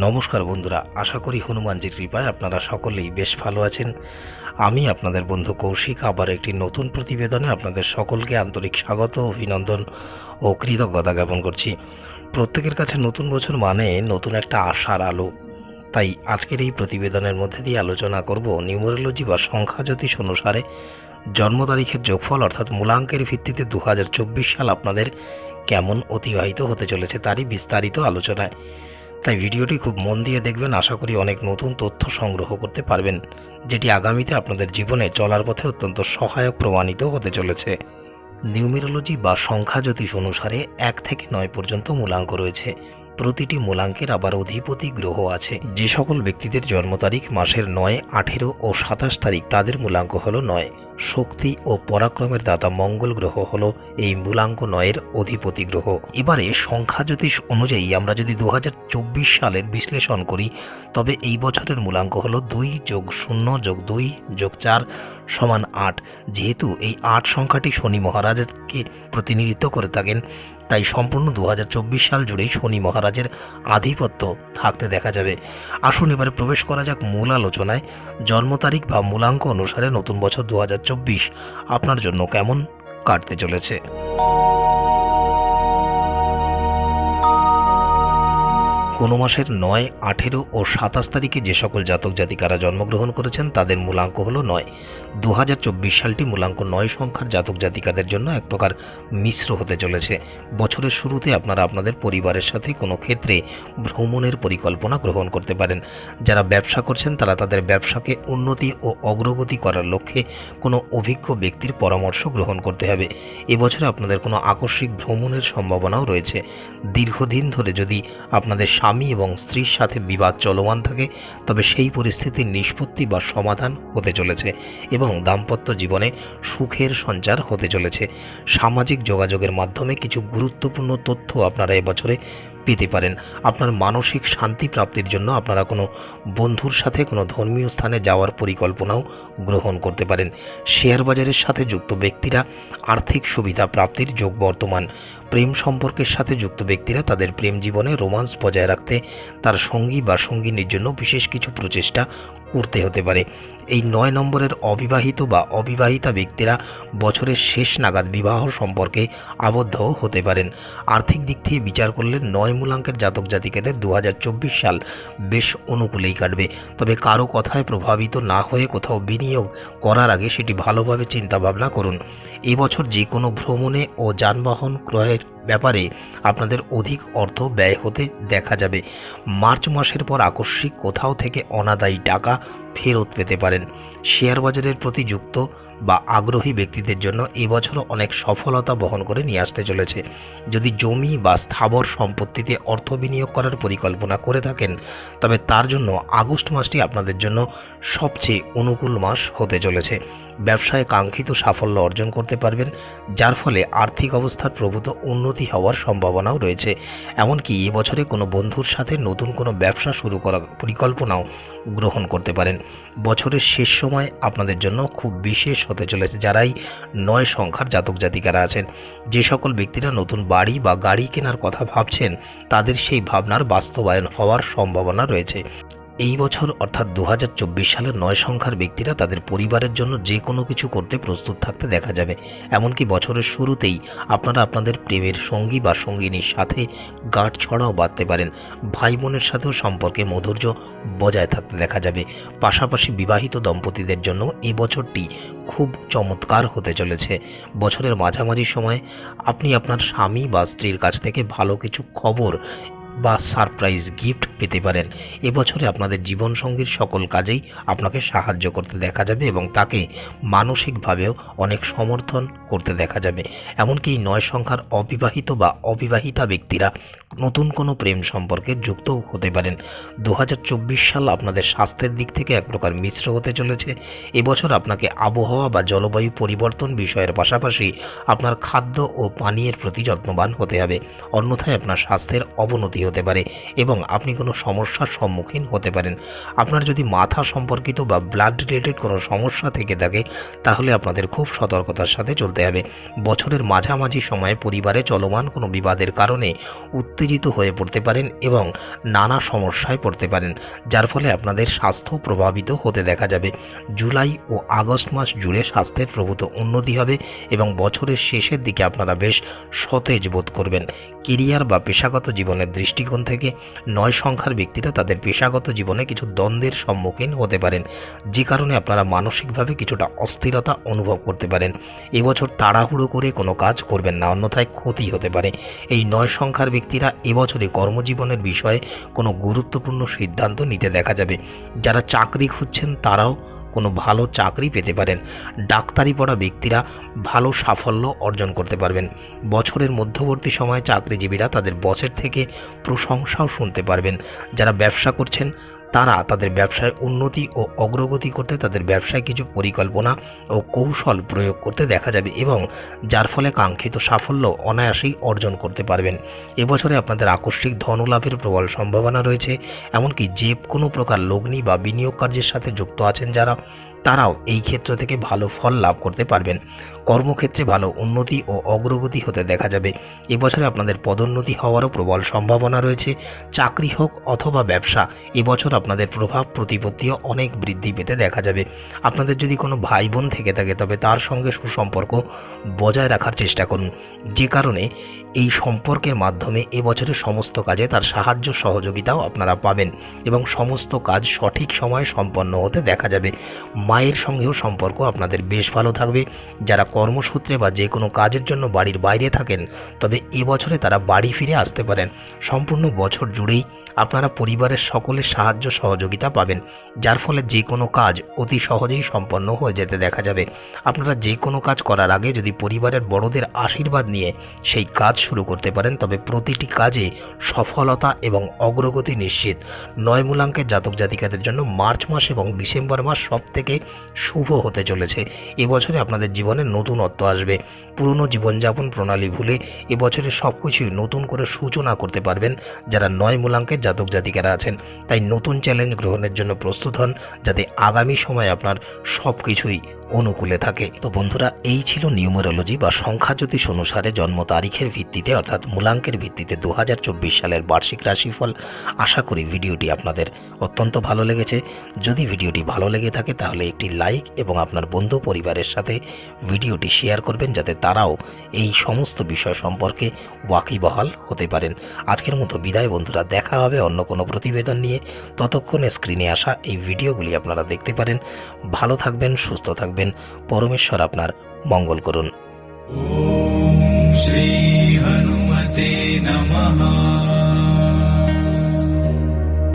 নমস্কার বন্ধুরা, আশা করি হনুমানজির কৃপায় আপনারা সকলেই বেশ ভালো আছেন। আমি আপনাদের বন্ধু কৌশিক, আবার একটি নতুন প্রতিবেদনে আপনাদের সকলকে আন্তরিক স্বাগত, অভিনন্দন ও কৃতজ্ঞতা জ্ঞাপন করছি। প্রত্যেকের কাছে নতুন বছর মানে নতুন একটা আশার আলো। তাই আজকের এই প্রতিবেদনের মধ্যে দিয়ে আলোচনা করব নিউমোরোলজি বা সংখ্যাজ্যোতিষ অনুসারে জন্ম তারিখের যোগফল অর্থাৎ মূলাঙ্কের ভিত্তিতে দু হাজার চব্বিশ সাল আপনাদের কেমন অতিবাহিত হতে চলেছে তারই বিস্তারিত আলোচনায়। তাই ভিডিওটি খুব মন দিয়ে দেখবেন, আশা করি অনেক নতুন তথ্য সংগ্রহ করতে পারবেন, যেটি আগামীতে আপনাদের জীবনে চলার পথে অত্যন্ত সহায়ক প্রমাণিত হতে চলেছে। নিউমেরোলজি বা সংখ্যা জ্যোতিষ অনুসারে এক থেকে নয় পর্যন্ত মূলাঙ্ক রয়েছে। প্রতিটি মূলাঙ্কের আবার অধিপতি গ্রহ আছে। যে সকল ব্যক্তিদের জন্ম তারিখ মাসের নয়, আঠেরো ও সাতাশ তারিখ তাদের মূলাঙ্ক হল নয়। শক্তি ও পরাক্রমের দাতা মঙ্গল গ্রহ হল এই মূলাঙ্ক নয়ের অধিপতি গ্রহ। এবারে সংখ্যা জ্যোতিষ অনুযায়ী আমরা যদি দু চব্বিশ সালের বিশ্লেষণ করি, তবে এই বছরের মূলাঙ্ক হল দুই যোগ শূন্য যোগ দুই যোগ চার সমান আট। যেহেতু এই আট সংখ্যাটি শনি মহারাজকে প্রতিনিধিত্ব করে থাকেন, তাই সম্পূর্ণ দু হাজার চব্বিশ সাল জুড়েই শনি মহারাজের আধিপত্য থাকতে দেখা যাবে। আসুন এবারে প্রবেশ করা যাক মূল আলোচনায়। জন্ম তারিখ বা মূলাঙ্ক অনুসারে নতুন বছর দু হাজার চব্বিশ আপনার জন্য কেমন কাটতে চলেছে? কোনো মাসের নয়, আঠেরো ও সাতাশ তারিখে যে সকল জাতক জাতিকারা জন্মগ্রহণ করেছেন, তাদের মূলাঙ্ক হলো নয়। দু সালটি মূলাঙ্ক নয় সংখ্যার জাতক জাতিকাদের জন্য এক প্রকার মিশ্র হতে চলেছে। বছরের শুরুতে আপনারা আপনাদের পরিবারের সাথে কোনো ক্ষেত্রে ভ্রমণের পরিকল্পনা গ্রহণ করতে পারেন। যারা ব্যবসা করছেন, তারা তাদের ব্যবসাকে উন্নতি ও অগ্রগতি করার লক্ষ্যে কোনো অভিজ্ঞ ব্যক্তির পরামর্শ গ্রহণ করতে হবে। এবছরে আপনাদের কোনো আকস্মিক ভ্রমণের সম্ভাবনাও রয়েছে। দীর্ঘদিন ধরে যদি আপনাদের স্বামী এবং স্ত্রীর সাথে বিবাদ চলমান থাকে, তবে সেই পরিস্থিতির নিষ্পত্তি বা সমাধান হতে চলেছে এবং দাম্পত্য জীবনে সুখের সঞ্চার হতে চলেছে। সামাজিক যোগাযোগের মাধ্যমে কিছু গুরুত্বপূর্ণ তথ্য আপনারা এবছরে পেতে পারেন। আপনার মানসিক শান্তি প্রাপ্তির জন্য আপনারা কোনো বন্ধুর সাথে কোনো ধর্মীয় স্থানে যাওয়ার পরিকল্পনাও গ্রহণ করতে পারেন। শেয়ার বাজারের সাথে যুক্ত ব্যক্তিরা আর্থিক সুবিধা প্রাপ্তির যোগ বর্তমান প্রেম সম্পর্কের সাথে যুক্ত ব্যক্তিরা তাদের প্রেম জীবনে রোমান্স বজায় রাখতে তার সঙ্গী বা সঙ্গিনীর জন্য বিশেষ কিছু প্রচেষ্টা করতে হতে পারে। এই নয় নম্বরের অবিবাহিত বা অবিবাহিতা ব্যক্তিরা বছরের শেষ নাগাদ বিবাহ সম্পর্কে আবদ্ধ হতে পারেন। আর্থিক দিক থেকে বিচার করলে নয় মূলাঙ্কের জাতক জাতিকাদের দু সাল বেশ অনুকূলেই কাটবে। তবে কারও কথায় প্রভাবিত না হয়ে কোথাও বিনিয়োগ করার আগে সেটি ভালোভাবে চিন্তাভাবনা করুন। এবছর যে কোনো ভ্রমণে ও যানবাহন ক্রয়ের ব্যাপারে আপনাদের অধিক অর্থ ব্যয় হতে দেখা যাবে। মার্চ মাসের পর আকস্মিক কোথাও থেকে অনাদায়ী টাকা ফেরত পেতে পারেন। শেয়ার বাজারের প্রতি যুক্ত বা আগ্রহী ব্যক্তিদের জন্য এবছর অনেক সফলতা বহন করে নিয়ে আসতে চলেছে। যদি জমি বা স্থাবর সম্পত্তিতে অর্থ বিনিয়োগ করার পরিকল্পনা করে থাকেন, তবে তার জন্য আগস্ট মাসটি আপনাদের জন্য সবচেয়ে অনুকূল মাস হতে চলেছে। ব্যবসায় কাঙ্ক্ষিত সাফল্য অর্জন করতে পারবেন, যার ফলে আর্থিক অবস্থার প্রভূত উন্নতি হওয়ার সম্ভাবনাও রয়েছে। এমনকি এবছরে কোনো বন্ধুর সাথে নতুন কোনো ব্যবসা শুরু করার পরিকল্পনাও গ্রহণ করতে পারেন। বছরের শেষ সময় আপনাদের জন্য খুব বিশেষ হতে চলেছে, যারাই নয় সংখ্যার জাতক জাতিকারা আছেন। যে সকল ব্যক্তিরা নতুন বাড়ি বা গাড়ি কেনার কথা ভাবছেন, তাদের সেই ভাবনার বাস্তবায়ন হওয়ার সম্ভাবনা রয়েছে। এই বছর অর্থাৎ দু হাজার চব্বিশ সালের নয় সংখ্যার ব্যক্তিরা তাদের পরিবারের জন্য যে কোনো কিছু করতে প্রস্তুত থাকতে দেখা যাবে। এমনকি বছরের শুরুতেই আপনারা আপনাদের প্রেমের সঙ্গী বা সঙ্গিনীর সাথে গাঁট ছড়াও বাঁধতে পারেন। ভাই বোনের সাথেও সম্পর্কে মধুর্য বজায় থাকতে দেখা যাবে। পাশাপাশি বিবাহিত দম্পতিদের জন্য এই বছরটি খুব চমৎকার হতে চলেছে। বছরের মাঝামাঝি সময়ে আপনি আপনার স্বামী বা স্ত্রীর কাছ থেকে ভালো কিছু খবর বা সারপ্রাইজ গিফট পেতে পারেন। এবছরে আপনাদের জীবনসঙ্গীর সকল কাজেই আপনাকে সাহায্য করতে দেখা যাবে এবং তাকে মানসিকভাবেও অনেক সমর্থন করতে দেখা যাবে। এমনকি এই নয় সংখ্যার অবিবাহিত বা অবিবাহিতা ব্যক্তিরা নতুন কোনো প্রেম সম্পর্কে যুক্ত হতে পারেন। দু হাজার চব্বিশ সাল আপনাদের স্বাস্থ্যের দিক থেকে এক প্রকার মিশ্র হতে চলেছে। এবছর আপনাকে আবহাওয়া বা জলবায়ু পরিবর্তন বিষয়ের পাশাপাশি আপনার খাদ্য ও পানীয়ের প্রতি যত্নবান হতে হবে। অন্যথায় আপনার স্বাস্থ্যের অবনতি হতে পারে এবং আপনি কোনো সমস্যার সম্মুখীন হতে পারেন। আপনার যদি মাথা সম্পর্কিত বা ব্লাড রিলেটেড কোনো সমস্যা থেকে থাকে, তাহলে আপনাদের খুব সতর্কতার সাথে চলতে হবে। বছরের মাঝামাঝি সময়ে পরিবারে চলমান কোনো বিবাদের কারণে উত্তেজিত হয়ে পড়তে পারেন এবং নানা সমস্যায় পড়তে পারেন, যার ফলে আপনাদের স্বাস্থ্য প্রভাবিত হতে দেখা যাবে। জুলাই ও আগস্ট মাস জুড়ে স্বাস্থ্যের প্রভূত উন্নতি হবে এবং বছরের শেষের দিকে আপনারা বেশ সতেজ বোধ করবেন। কেরিয়ার বা পেশাগত জীবনের দৃষ্টিকোণ থেকে নয় সংখ্যার ব্যক্তিরা তাদের পেশাগত জীবনে কিছু দ্বন্দ্বের সম্মুখীন হতে পারেন, যে কারণে আপনারা মানসিকভাবে কিছুটা অস্থিরতা অনুভব করতে পারেন। এবছর তাড়াহুড়ো করে কোনো কাজ করবেন না, অন্যথায় ক্ষতি হতে পারে। এই নয় সংখ্যার ব্যক্তিরা এবছরে কর্মজীবনের বিষয়ে কোনো গুরুত্বপূর্ণ সিদ্ধান্ত নিতে দেখা যাবে। যারা চাকরি খুঁজছেন, তারাও কোনো ভালো চাকরি পেতে পারেন। ডাক্তারি পড়া ব্যক্তিরা ভালো সাফল্য অর্জন করতে পারবেন। বছরের মধ্যবর্তী সময়ে চাকরিজীবীরা তাদের বসের থেকে প্রশংসাও শুনতে পারবেন। যারা ব্যবসা করছেন, তারা তাদের ব্যবসায় উন্নতি ও অগ্রগতি করতে তাদের ব্যবসায় কিছু পরিকল্পনা ও কৌশল প্রয়োগ করতে দেখা যাবে এবং যার ফলে কাঙ্ক্ষিত সাফল্য অনায়াসেই অর্জন করতে পারবেন। এবছরে আপনাদের আকস্মিক ধনলাভের প্রবল সম্ভাবনা রয়েছে, এমনকি যে কোনো প্রকার লগ্নি বা বিনিয়োগ কার্যের সাথে যুক্ত আছেন যারা তারাও এই ক্ষেত্র থেকে ভালো ফল লাভ করতে পারবেন। কর্মক্ষেত্রে ভালো উন্নতি ও অগ্রগতি হতে দেখা যাবে। এবছরে আপনাদের পদোন্নতি হওয়ারও প্রবল সম্ভাবনা রয়েছে। চাকরি হোক অথবা ব্যবসা এবছর আপনাদের প্রভাব, প্রতিপত্তিও অনেক বৃদ্ধি পেতে দেখা যাবে। আপনাদের যদি কোনো ভাই বোন থেকে থাকে, তবে তার সঙ্গে সুসম্পর্ক বজায় রাখার চেষ্টা করুন। যে কারণে এই সম্পর্কের মাধ্যমে এবছরের সমস্ত কাজে তার সাহায্য সহযোগিতাও আপনারা পাবেন এবং সমস্ত কাজ সঠিক সময়ে সম্পন্ন হতে দেখা যাবে। মায়ের সঙ্গেও সম্পর্ক আপনাদের বেশ ভালো থাকবে। যারা কর্মসূত্রে বা যে কোনো কাজের জন্য বাড়ির বাইরে থাকেন, তবে এবছরে তারা বাড়ি ফিরে আসতে পারেন। সম্পূর্ণ বছর জুড়েই আপনারা পরিবারের সকলের সাহায্য সহযোগিতা পাবেন, যার ফলে যে কোনো কাজ অতি সহজেই সম্পন্ন হয়ে যেতে দেখা যাবে। আপনারা যে কোনো কাজ করার আগে যদি পরিবারের বড়দের আশীর্বাদ নিয়ে সেই কাজ শুরু করতে পারেন, তবে প্রতিটি কাজে সফলতা এবং অগ্রগতি নিশ্চিত। নয় মূলাঙ্কের জাতক জাতিকাদের জন্য মার্চ মাস এবং ডিসেম্বর মাস সব থেকে শুভ হতে চলেছে। এবছরে আপনাদের জীবনে নতুনত্ব আসবে। পুরনো জীবনযাপন প্রণালী ভুলে এবছরে সব কিছুই নতুন করে সূচনা করতে পারবেন যারা নয় মূলাঙ্কের জাতক জাতিকারা আছেন। তাই নতুন চ্যালেঞ্জ গ্রহণের জন্য প্রস্তুত হন যাতে আগামী সময় আপনার সব কিছুই অনুকূলে থাকে। তো বন্ধুরা, এই ছিল নিউমেরোলজি বা সংখ্যা জ্যোতিষ অনুসারে জন্ম তারিখের ভিত্তিতে অর্থাৎ মূলাঙ্কের ভিত্তিতে দু হাজার চব্বিশ সালের বার্ষিক রাশিফল। আশা করি ভিডিওটি আপনাদের অত্যন্ত ভালো লেগেছে। যদি ভিডিওটি ভালো লেগে থাকে তাহলে একটি লাইক এবং আপনার বন্ধু পরিবারের সাথে ভিডিওটি শেয়ার করবেন যাতে তারাও এই সমস্ত বিষয় সম্পর্কে ওয়াকিবহাল হতে পারেন। আজকের মতো বিদায় বন্ধুরা, দেখা হবে অন্য কোনো প্রতিবেদন নিয়ে। ততক্ষণে স্ক্রিনে আসা এই ভিডিওগুলি আপনারা দেখতে পারেন। ভালো থাকবেন, সুস্থ থাকবেন। পরমেশ্বর আপনার মঙ্গল করুন। শ্রী হনুমতে নমঃ